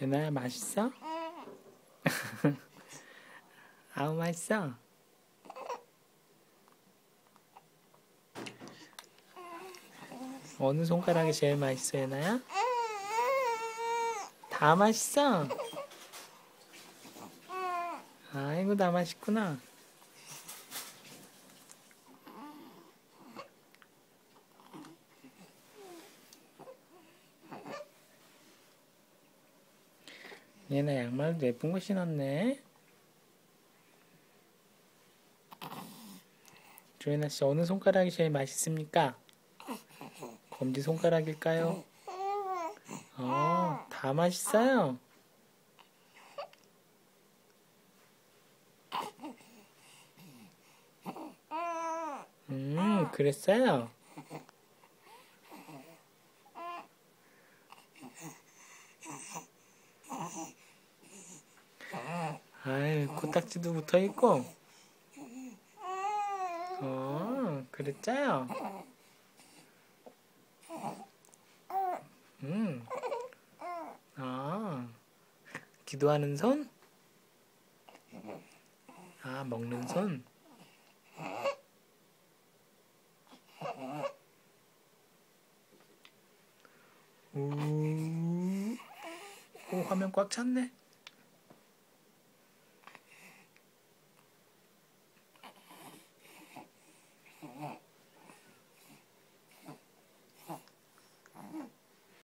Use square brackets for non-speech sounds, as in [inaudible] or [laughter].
예나야 맛있어? [laughs] 아우 맛있어. 어느 손가락이 제일 맛있어 예나야? 다 맛있어. 아이고 다 맛있구나. 얘네 양말도 예쁜 거 신었네. 조연아 씨 어느 손가락이 제일 맛있습니까? 검지 손가락일까요? 어, 다 맛있어요. 음, 그랬어요. 아이, 코딱지도 붙어 있고. 어, 그랬어요. 음. 아, 기도하는 손? 아, 먹는 손? 우, 오, 화면 꽉 찼네.